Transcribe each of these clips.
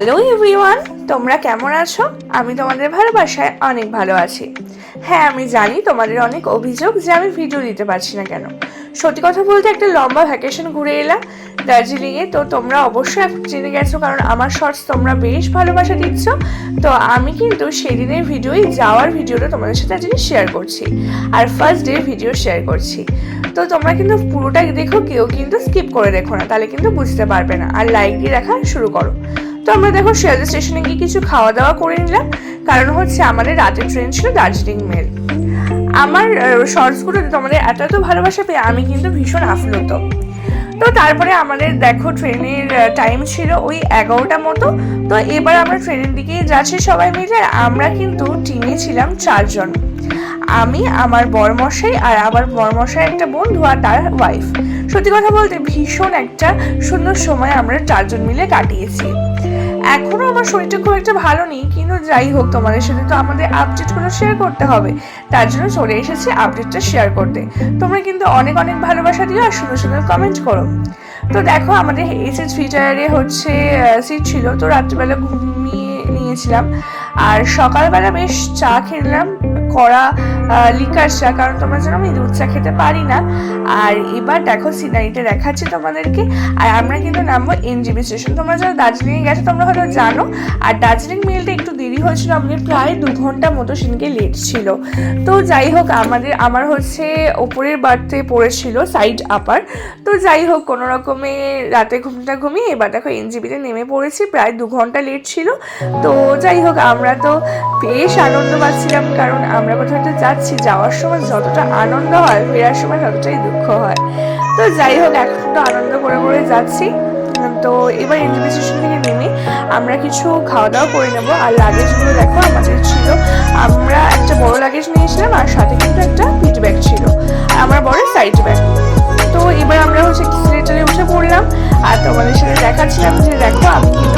Hello everyone? তোমরা কেমন আছো? আমি তোমাদের ভালোবাসায় অনেক ভালো আছি। হ্যাঁ আমি জানি তোমাদের অনেক অভিযোগ যে আমি ভিডিও দিতে পারছি না কেন। সত্যি কথা বলতে একটা লম্বা ভ্যাকেশন ঘুরে এলাম। দার্জিলিংয়ে তো তোমরা অবশ্যই এখন জেনে গেছো, কারণ আমার শর্টস তোমরা বেশ ভালোবাসা দিচ্ছ। তো আমি কিন্তু সেদিনের ভিডিওই যাওয়ার ভিডিওটা তোমাদের সাথে আজকে শেয়ার করছি আর ফার্স্ট ডে ভিডিও শেয়ার করছি। তো তোমরা কিন্তু পুরোটা দেখো, কেউ কিন্তু স্কিপ করে দেখো না, তাহলে কিন্তু বুঝতে পারবে না। আর লাইক দিয়ে দেখা শুরু করো। তো আমরা দেখো শিয়ালদা স্টেশনে গিয়ে কিছু খাওয়া দাওয়া করে নিলাম। কারণ হচ্ছে আমাদের রাতের ট্রেন ছিল দার্জিলিং মেল। আমার শর্টসগুলোতে তোমাদের এত এত ভালোবাসা পেয়ে আমি কিন্তু ভীষণ আফ্লুত তো তারপরে আমাদের দেখো ট্রেনের টাইম ছিল ওই এগারোটা মতো। তো এবার আমরা ট্রেনের দিকে যাচ্ছি সবাই মিলে। আমরা কিন্তু টিমে ছিলাম চারজন। আমি, আমার বরমশাই আর আমার বরমশাই একটা বন্ধু আর তার ওয়াইফ সত্যি কথা বলতে ভীষণ একটা সুন্দর সময় আমরা চারজন মিলে কাটিয়েছি। এখনও আমার শরীরটা খুব একটা ভালো নেই, কিন্তু যাই হোক তোমাদের সাথে তো আমাদের আপডেটগুলো শেয়ার করতে হবে। তার জন্য চলে এসেছি আপডেটটা শেয়ার করতে। তোমরা কিন্তু অনেক অনেক ভালোবাসা দিও আর সুন্দর সুন্দর কমেন্ট করো। তো দেখো আমাদের এস এস ফিটারে হচ্ছে সিট ছিল, তো রাত্রিবেলা ঘুমিয়ে নিয়েছিলাম। আর সকালবেলা বেশ চা খেলাম কড়া লিকার চা কারণ তোমরা জানো আমি দুধ চা খেতে পারি না। আর এবার দেখো সিনারিটা দেখাচ্ছি তোমাদেরকে। আর আমরা কিন্তু নামবো এনজিবি স্টেশন তোমরা যারা দার্জিলিংয়ে গেছো, তোমরা হয়তো জানো। আর দার্জিলিং মেলটা একটু দেরি হয়েছিল, আমাদের প্রায় দু ঘণ্টা মতো সেদিনকে লেট ছিল। তো যাই হোক, আমাদের, আমার হচ্ছে ওপরের বার্থে পড়েছিল সাইড আপার তো যাই হোক, কোনো রকমে রাতে ঘুমটা ঘুমিয়ে এবার দেখো এনজিবিতে নেমে পড়েছি, প্রায় দু ঘণ্টা লেট ছিল। তো যাই হোক, আমরা তো বেশ আনন্দ পাচ্ছিলাম, কারণ আমরা কোথাও একটা যাচ্ছি, যাওয়ার সময় যতটা আনন্দ হয়, ফেরার সময় ততটাই দুঃখ হয়। তো যাই হোক, এখন তো আনন্দ করে করে যাচ্ছি। তো এবার এনজিপি স্টেশন থেকে নেমে আমরা কিছু খাওয়া দাওয়া করে নেব। আর লাগেজগুলো দেখো, আমাদের ছিল। আমরা একটা বড় লাগেজ নিয়েছিলাম, আর সাথে কিন্তু একটা পিট ব্যাগ ছিল। আর আমার বড় সাইড ব্যাগ। তো এবার আমরা হচ্ছে সিলেটারে উঠে পড়লাম। আর তোমাদের সাথে দেখাচ্ছিলাম যে দেখো, আমি কিন্তু কোনো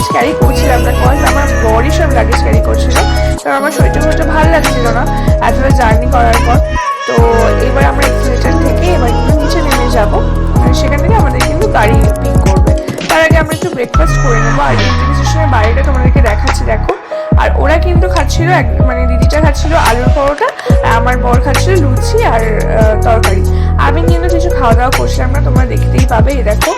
লাগেজ ক্যারি করছিলাম। না কজ আমার বড়ই সব লাগেজ ক্যারি করছিল। কারণ আমার শরীরটা একটা ভালো লাগছিল না। এতটা জার্নি করার পর। তো এবার আমরা এক্সিলেটার থেকে এবার কিন্তু নিচে নেমে যাব। সেখান থেকে আমাদের কিন্তু গাড়ি পিক করবে। তার আগে আমরা একটু ব্রেকফাস্ট করে নেব। আর রেলওয়ে স্টেশনের বাড়িটা তোমাদেরকে দেখাচ্ছি, দেখো। আর ওরা কিন্তু খাচ্ছিল মানে দিদিটা খাচ্ছিল আলুর পরোটা আমার বর খাচ্ছিল লুচি আর তরকারি। খাওয়া দাওয়া করছিলাম না তোমরা দেখতেই পাবে, এই দেখো।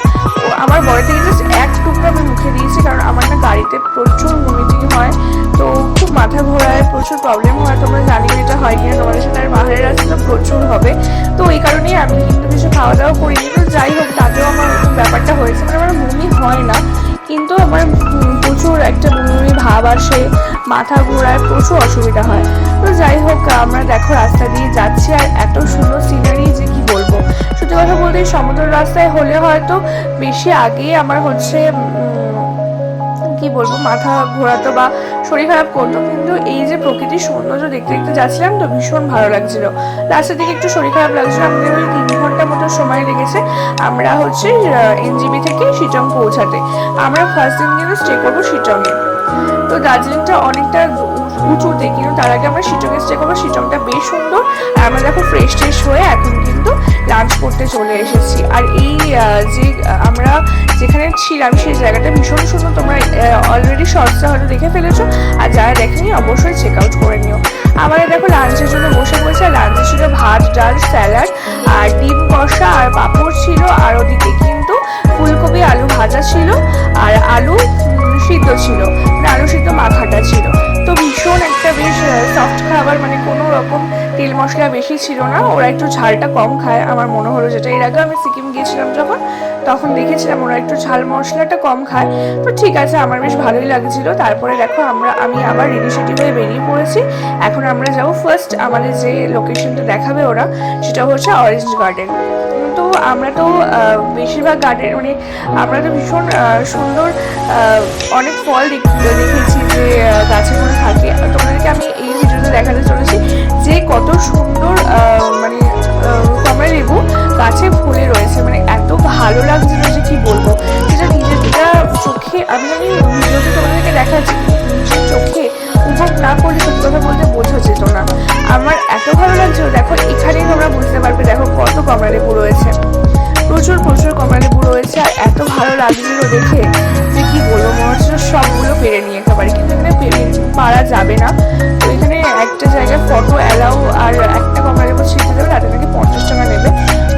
আমার বরের থেকে জাস্ট এক টুকরো আমি মুখে দিয়েছি, কারণ আমার না গাড়িতে প্রচুর ভমিটিং হয়। তো খুব মাথা ঘোরায় প্রচুর প্রবলেম হয়, তোমরা জানি এটা হয় কিনা, তোমাদের সাথে আর পাহাড়ের রাস্তা প্রচুর হবে। তো এই কারণেই আমি কিন্তু কিছু খাওয়া দাওয়া করিনি, তো যাই হোক, তাতেও আমার ব্যাপারটা হয়েছে মানে আমার বমি হয় না। কিন্তু আমার প্রচুর একটা বমি ভাব আসে, মাথা ঘোরায়, প্রচুর অসুবিধা হয়। তো যাই হোক, আমরা দেখো রাস্তা দিয়ে যাচ্ছি, আর এত সুন্দর সিনারি যে কি বলব। সত্যি কথা বলতে সমতল রাস্তায় হলে হয়তো বেশি আগেই আমার হচ্ছে কি বলব, মাথা ঘোরাতো বা শরীর খারাপ করতো। কিন্তু এই যে প্রকৃতির সৌন্দর্য দেখতে দেখতে যাচ্ছিলাম তো ভীষণ ভালো লাগছিল। রাস্তার দিকে একটু শরীর খারাপ লাগছিল, আমাদের ওই তিন ঘণ্টা মতো সময় লেগেছে আমরা হচ্ছে এনজিবি থেকে শিটং পৌঁছাতে। আমরা ফার্স্ট দিন কিন্তু স্টে করব শিটংয়ে। তো দার্জিলিংটা অনেকটা উঁচুতে কিন্তু তার আগে আমরা শিটংয়ে স্টে করব শিটংটা বেশ সুন্দর। আর আমরা দেখো ফ্রেশ ট্রেশ হয়ে এখন কিন্তু লাঞ্চ করতে চলে এসেছি। আর এই যে আমরা যেখানে ছিলাম, সেই জায়গাটা ভীষণ সুন্দর। তোমরা অলরেডি শর্টসে হয়তো দেখে ফেলেছো। আর যারা দেখেনি, অবশ্যই চেক আউট করে নিও। আমাদের দেখো লাঞ্চের জন্য বসে পড়েছে। আর লাঞ্চে ছিল ভাত, ডাল স্যালাড আর ডিম কষা, আর পাঁপড় ছিল মানে আলু সিদ্ধ মাখাটা ছিল। তো ভীষণ একটা বেশ সফট খাবার মানে কোনো রকম তেল মশলা বেশি ছিল না। ওরা একটু ঝালটা কম খায়। আমার মনে হলো যেটা, এর আগে আমি সিকিম গিয়েছিলাম যখন, তখন দেখেছিলাম ওরা একটু ঝাল মশলাটা কম খায়। তো ঠিক আছে, আমার বেশ ভালোই লাগছিল। তারপরে দেখো, আমরা, আমি আবার রেডি হয়ে বেরিয়ে পড়েছি। এখন আমরা যাব ফার্স্ট আমাদের যে লোকেশনটা দেখাবে ওরা, সেটা হচ্ছে অরেঞ্জ গার্ডেন তো আমরা তো বেশিরভাগ গার্ডেন মানে আমরা তো ভীষণ সুন্দর অনেক ফল দেখ- দেখেছি যে গাছে থাকে। আর গাছগুলো দেখে যে কী বলব মনে হচ্ছিল সবগুলো পেরে নিয়ে একেবারে। কিন্তু এখানে পেরে পারা যাবে না। তো এখানে একটা জায়গায় ফটো অ্যালাউ আর একটা কমারের উপর ছিটে দেবে, তাতে নাকি পঞ্চাশ টাকা নেবে।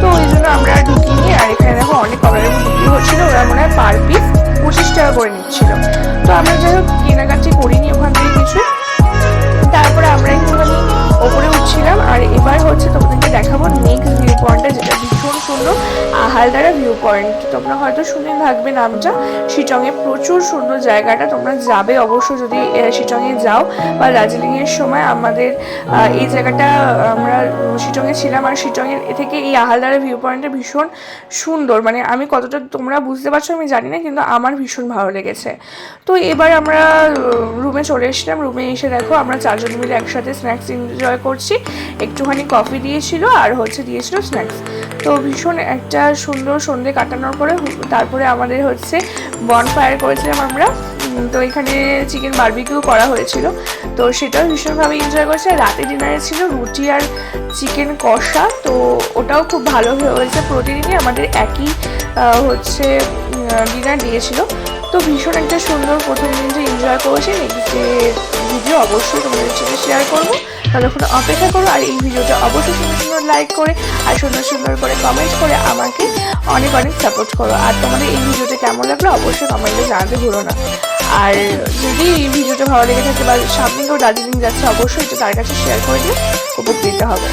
তো ওই জন্য আমরা ঢুকিনি, আর এখানে দেখো অনেক কমারের উপর বিক্রি হচ্ছিল, ওরা মনে হয় পার পিস পঁচিশ টাকা করে নিচ্ছিল। তো আমরা যাই হোক, কেনাকাটি করিনি ওখান থেকে কিছু। তারপরে আমরা একটুখানি ওপরে উঠছিলাম, আর এবার হচ্ছে তোমাদেরকে দেখাবো নেক্সট ভিউ পয়েন্টটা যেটা ভীষণ সুন্দর। আহালদারা ভিউ পয়েন্ট তোমরা হয়তো শুনে থাকবে নামটা। শিটংয়ে প্রচুর সুন্দর জায়গাটা। তোমরা যাবে অবশ্য যদি শিটংয়ে যাও বা দার্জিলিংয়ের সময় আমাদের এই জায়গাটা, আমরা শিটংয়ে ছিলাম আর শিটংয়ের থেকে এই আহালদারা ভিউ পয়েন্টটা ভীষণ সুন্দর। মানে আমি কতটা তোমরা বুঝতে পারছ আমি জানি না, কিন্তু আমার ভীষণ ভালো লেগেছে। তো এবার আমরা রুমে চলে এসেছিলাম। রুমে এসে দেখো আমরা চারজন মিলে একসাথে স্ন্যাক্স এনজয় করছি। একটুখানি কফি দিয়েছিল আর হচ্ছে দিয়েছিল স্ন্যাক্স তো ভীষণ একটা সুন্দর সন্ধে কাটানোর পরে তারপরে আমাদের হচ্ছে বন ফায়ার করেছিলাম আমরা। তো এখানে চিকেন বারবিকিউ করা হয়েছিল। তো সেটাও ভীষণভাবে এনজয় করেছে। রাতে ডিনারে ছিল রুটি আর চিকেন কষা। তো ওটাও খুব ভালো হয়েছে। প্রতিদিনই আমাদের একই হচ্ছে ডিনার দিয়েছিল। তো ভীষণ একটা সুন্দর প্রথম দিন যে এনজয় করেছি। নেক্সট ভিডিও অবশ্যই তোমাদের সাথে শেয়ার করব। ততক্ষণ অপেক্ষা করো আর এই ভিডিওটা অবশ্যই সুন্দর সুন্দর লাইক করে আর সুন্দর সুন্দর করে কমেন্ট করে আমাকে অনেক অনেক সাপোর্ট করো। আর তোমাদের এই ভিডিওটা কেমন লাগল অবশ্যই কমেন্টে জানাতে ভুলো না। আর যদি এই ভিডিওটা ভালো লেগে থাকে বা সামনে কেউ দার্জিলিং যাচ্ছে, অবশ্যই এটা তার কাছে শেয়ার করে দিয়ে উপকৃত হবে।